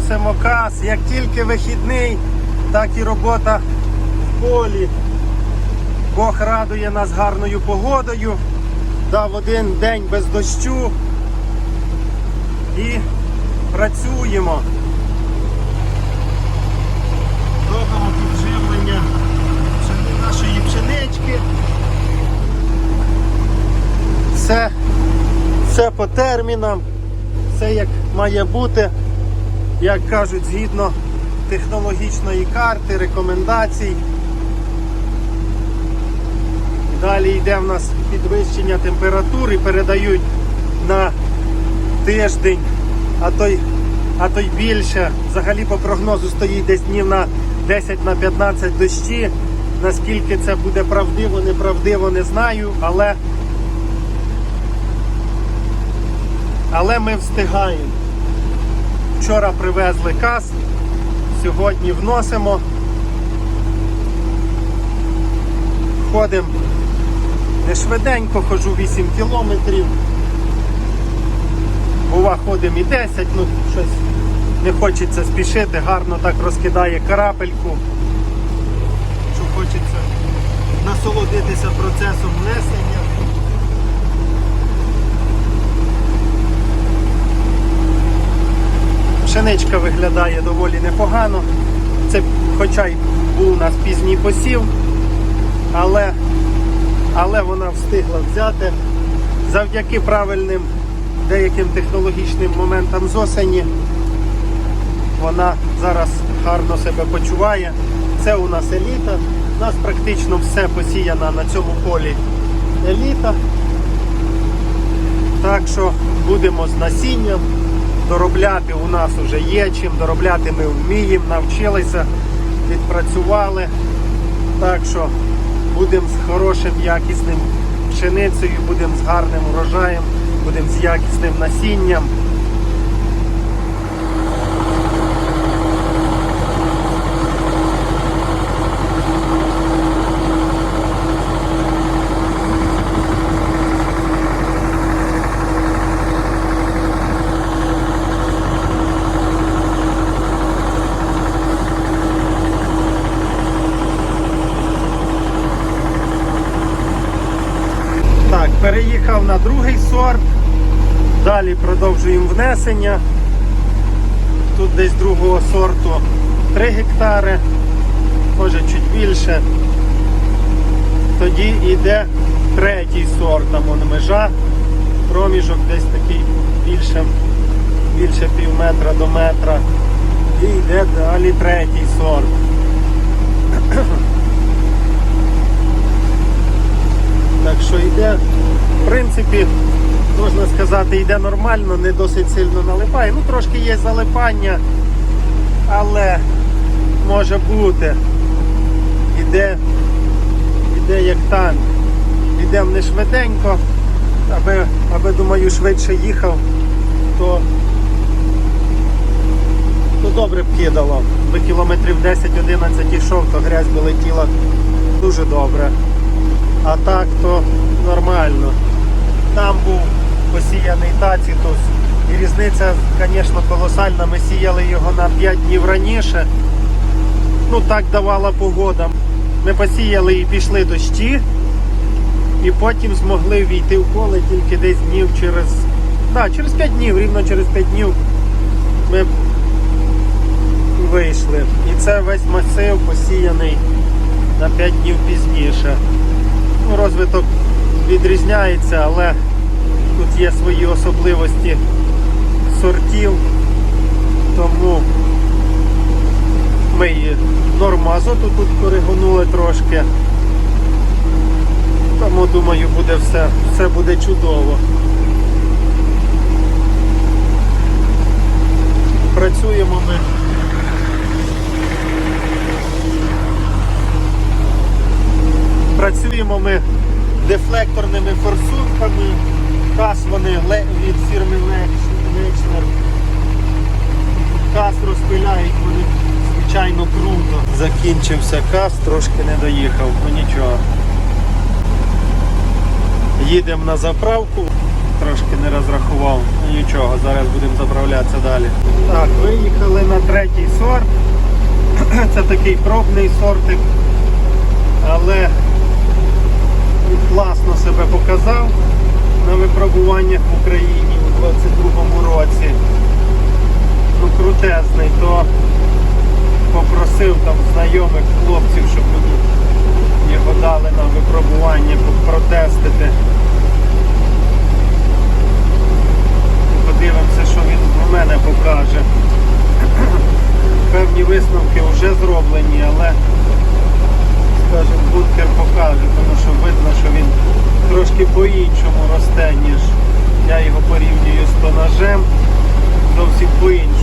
вносимо кас. Як тільки вихідний, так і робота в полі. Бог радує нас гарною погодою. Дав один день без дощу. І працюємо. Робимо підживлення нашої пшенички. Все, все по термінам, все як має бути, як кажуть, згідно технологічної карти, рекомендацій. Далі йде в нас підвищення температури, передають на тиждень, а то й, а то й більше. Взагалі по прогнозу стоїть десь днів на 10 на 15 дощі. Наскільки це буде правдиво, неправдиво, не знаю, але, але ми встигаємо. Вчора привезли каз, сьогодні вносимо. Ходимо не швиденько, хожу 8 кілометрів. Бува ходимо і 10, ну щось не хочеться спішити, гарно так розкидає карапельку. Що хочеться насолодитися процесом внесення. Пшеничка виглядає доволі непогано. Це хоча й був у нас пізній посів, але, але вона встигла взяти завдяки правильним деяким технологічним моментам з осені. Вона зараз гарно себе почуває. Це у нас еліта. У нас практично все посіяно на цьому полі еліта. Так що будемо з насінням. Доробляти у нас вже є чим, доробляти ми вміємо, навчилися, відпрацювали. Так що будемо з хорошим якісним пшеницею, будемо з гарним урожаєм, будемо з якісним насінням. Так, переїхав на другий сорт. Далі продовжуємо внесення. Тут десь другого сорту 3 гектари, може чуть більше. Тоді йде третій сорт, там вон межа, проміжок десь такий більше, більше пів метра до метра. І йде далі третій сорт. Так що йде, в принципі, можна сказати, йде нормально, не досить сильно налипає. Ну, трошки є залипання, але може бути. Іде, іде як танк. Йдемо не швиденько, аби, аби думаю, швидше їхав, то, то добре б кидало. Би кілометрів 10-11 йшов, то грязь би летіла дуже добре. А так то нормально. Там був посіяний тацітус. І різниця, звісно, колосальна. Ми сіяли його на 5 днів раніше. Ну так давала погода. Ми посіяли і пішли дощі, і потім змогли війти в поле тільки десь днів через. Так, через 5 днів, рівно через 5 днів ми вийшли. І це весь масив посіяний на 5 днів пізніше. Ну, розвиток відрізняється, але тут є свої особливості сортів, тому ми і норму азоту тут коригонули трошки. Тому думаю буде все, все буде чудово. Працюємо ми. Працюємо ми дефлекторними форсунками. Кас вони від фірми Лечнер. Кас розпиляють вони звичайно круто. Закінчився кас, трошки не доїхав, ну нічого. Їдемо на заправку, трошки не розрахував. Ну, Нічого, зараз будемо заправлятися далі. Так, виїхали на третій сорт. Це такий пробний сортик, але показав на випробуваннях в Україні у 22-му році. Ну, крутезний, то попросив там знайомих хлопців, щоб мені його дали на випробування протестити. Подивимося, що він в мене покаже. Певні висновки вже зроблені, але скажімо, бункер покаже, тому що видно, що він трошки по-іншому росте, ніж я його порівнюю з тонажем. Зовсім по-іншому